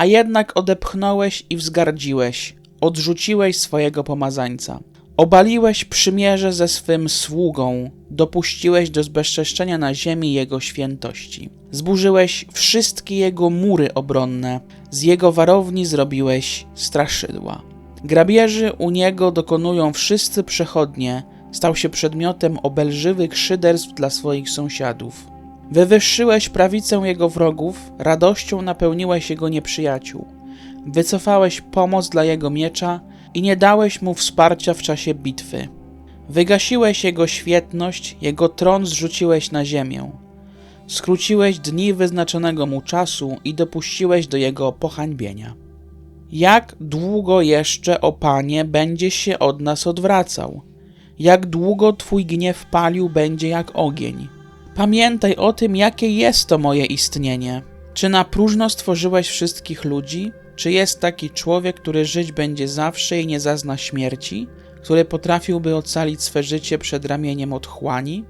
A jednak odepchnąłeś i wzgardziłeś, odrzuciłeś swojego pomazańca. Obaliłeś przymierze ze swym sługą, dopuściłeś do zbezczeszczenia na ziemi jego świętości. Zburzyłeś wszystkie jego mury obronne, z jego warowni zrobiłeś straszydła. Grabieży u niego dokonują wszyscy przechodnie, stał się przedmiotem obelżywych szyderstw dla swoich sąsiadów. Wywyższyłeś prawicę jego wrogów, radością napełniłeś jego nieprzyjaciół. Wycofałeś pomoc dla jego miecza i nie dałeś mu wsparcia w czasie bitwy. Wygasiłeś jego świetność, jego tron zrzuciłeś na ziemię. Skróciłeś dni wyznaczonego mu czasu i dopuściłeś do jego pohańbienia. Jak długo jeszcze, o Panie, będziesz się od nas odwracał? Jak długo Twój gniew palił będzie jak ogień? Pamiętaj o tym, jakie jest to moje istnienie. Czy na próżno stworzyłeś wszystkich ludzi? Czy jest taki człowiek, który żyć będzie zawsze i nie zazna śmierci? Który potrafiłby ocalić swe życie przed ramieniem otchłani?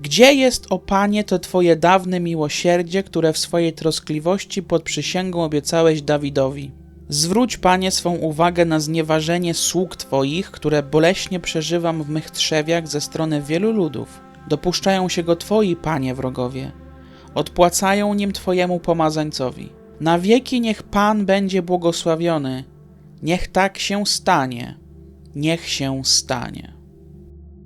Gdzie jest, o Panie, to Twoje dawne miłosierdzie, które w swojej troskliwości pod przysięgą obiecałeś Dawidowi? Zwróć, Panie, swą uwagę na znieważenie sług Twoich, które boleśnie przeżywam w mych trzewiach ze strony wielu ludów. Dopuszczają się go Twoi, Panie, wrogowie. Odpłacają nim Twojemu pomazańcowi. Na wieki niech Pan będzie błogosławiony. Niech tak się stanie. Niech się stanie.